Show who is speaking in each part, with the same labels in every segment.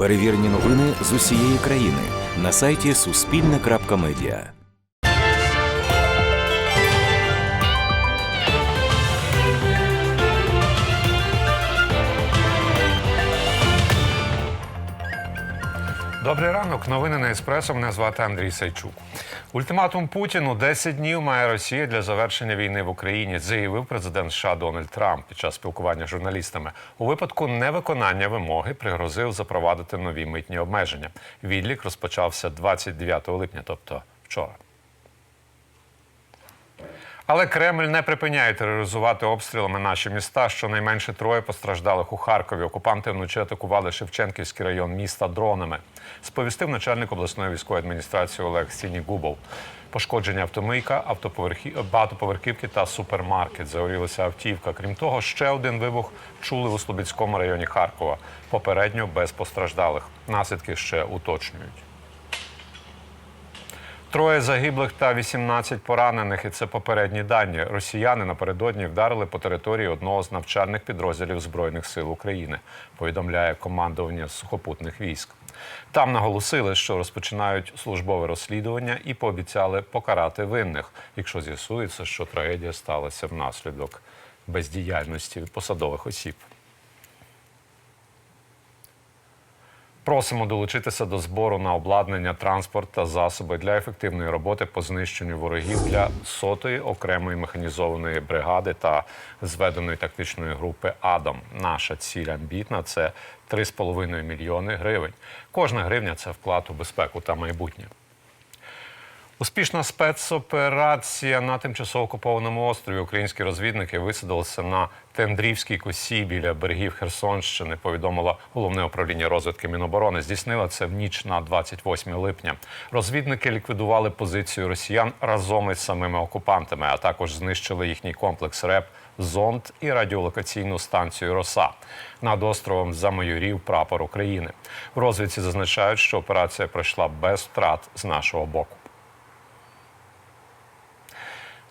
Speaker 1: Перевірені новини з усієї країни на сайті Суспільне.Медіа.
Speaker 2: Добрий ранок. Новини на еспресо. Мене звати Андрій Сайчук. Ультиматум Путіну 10 днів має Росія для завершення війни в Україні, заявив президент США Дональд Трамп під час спілкування з журналістами. У випадку невиконання вимоги пригрозив запровадити нові митні обмеження. Відлік розпочався 29 липня, тобто вчора. Але Кремль не припиняє тероризувати обстрілами наші міста. Щонайменше троє постраждалих у Харкові. Окупанти вночі атакували Шевченківський район міста дронами. Сповістив начальник обласної військової адміністрації Олег Сінігубов. Пошкодження автомийка, автоповерхі... багатоповерхівки та супермаркет. Загорілася автівка. Крім того, ще один вибух чули у Слобідському районі Харкова. Попередньо без постраждалих. Наслідки ще уточнюють. Троє загиблих та 18 поранених, і це попередні дані. Росіяни напередодні вдарили по території одного з навчальних підрозділів Збройних сил України. Повідомляє командування сухопутних військ. Там наголосили, що розпочинають службове розслідування і пообіцяли покарати винних, якщо з'ясується, що трагедія сталася внаслідок бездіяльності посадових осіб. Просимо долучитися до збору на обладнання, транспорт та засоби для ефективної роботи по знищенню ворогів для сотої окремої механізованої бригади та зведеної тактичної групи Адом. Наша ціль амбітна це 3,5 мільйони гривень. Кожна гривня це вклад у безпеку та майбутнє. Успішна спецоперація на тимчасово окупованому острові. Українські розвідники висадилися на Тендрівській косі біля берегів Херсонщини. Повідомило головне управління розвідки Міноборони. Здійснила це в ніч на 28 липня. Розвідники ліквідували позицію росіян разом із самими окупантами, а також знищили їхній комплекс РЕП, зонд і радіолокаційну станцію Роса. Над островом замайорів прапор України. В розвідці зазначають, що операція пройшла без втрат з нашого боку.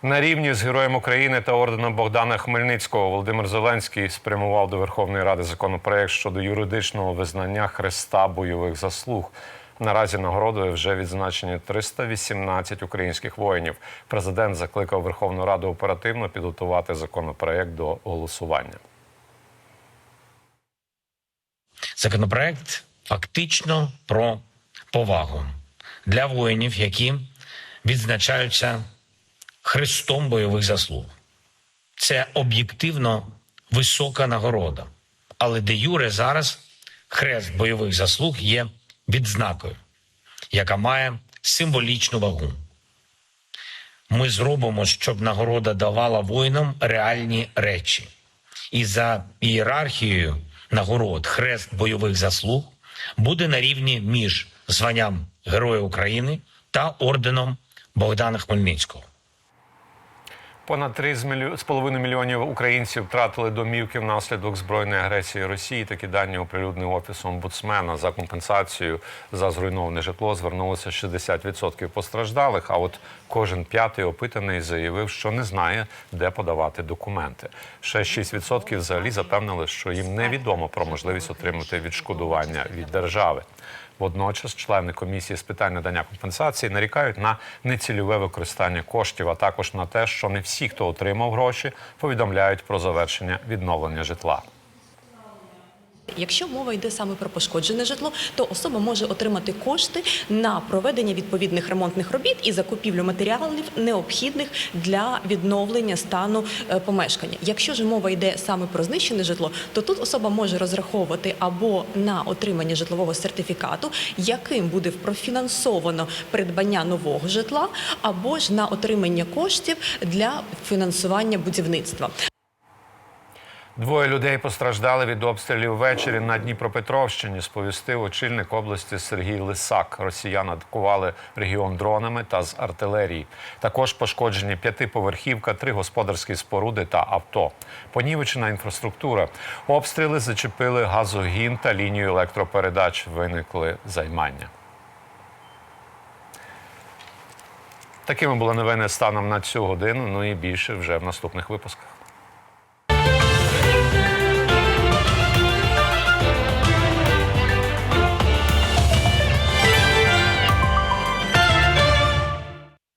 Speaker 2: На рівні з героєм України та орденом Богдана Хмельницького Володимир Зеленський спрямував до Верховної Ради законопроект щодо юридичного визнання хреста бойових заслуг. Наразі нагородою вже відзначені 318 українських воїнів. Президент закликав Верховну Раду оперативно підготувати законопроект до голосування.
Speaker 3: Законопроект фактично про повагу для воїнів, які відзначаються хрестом бойових заслуг. Це об'єктивно висока нагорода. Але де Юре зараз хрест бойових заслуг є відзнакою, яка має символічну вагу. Ми зробимо, щоб нагорода давала воїнам реальні речі. І за ієрархією нагород хрест бойових заслуг буде на рівні між званням Героя України та орденом Богдана Хмельницького.
Speaker 2: Понад 3,5 мільйонів українців втратили домівки внаслідок збройної агресії Росії. Такі дані оприлюднив офіс омбудсмена за компенсацію за зруйноване житло. Звернулося 60% постраждалих. А от кожен п'ятий опитаний заявив, що не знає, де подавати документи. Ще 6% взагалі запевнили, що їм невідомо про можливість отримати відшкодування від держави. Водночас члени комісії з питань надання компенсації нарікають на нецільове використання коштів, а також на те, що не всі, хто отримав гроші, повідомляють про завершення відновлення житла.
Speaker 4: Якщо мова йде саме про пошкоджене житло, то особа може отримати кошти на проведення відповідних ремонтних робіт і закупівлю матеріалів, необхідних для відновлення стану е, помешкання. Якщо ж мова йде саме про знищене житло, то тут особа може розраховувати або на отримання житлового сертифікату, яким буде профінансовано придбання нового житла, або ж на отримання коштів для фінансування будівництва.
Speaker 2: Двоє людей постраждали від обстрілів ввечері на Дніпропетровщині. Сповістив очільник області Сергій Лисак. Росіяни атакували регіон дронами та з артилерії. Також пошкоджені п'ятиповерхівка, три господарські споруди та авто. Понівечена інфраструктура. Обстріли зачепили газогін та лінію електропередач. Виникли займання. Такими були новини станом на цю годину. Ну і більше вже в наступних випусках.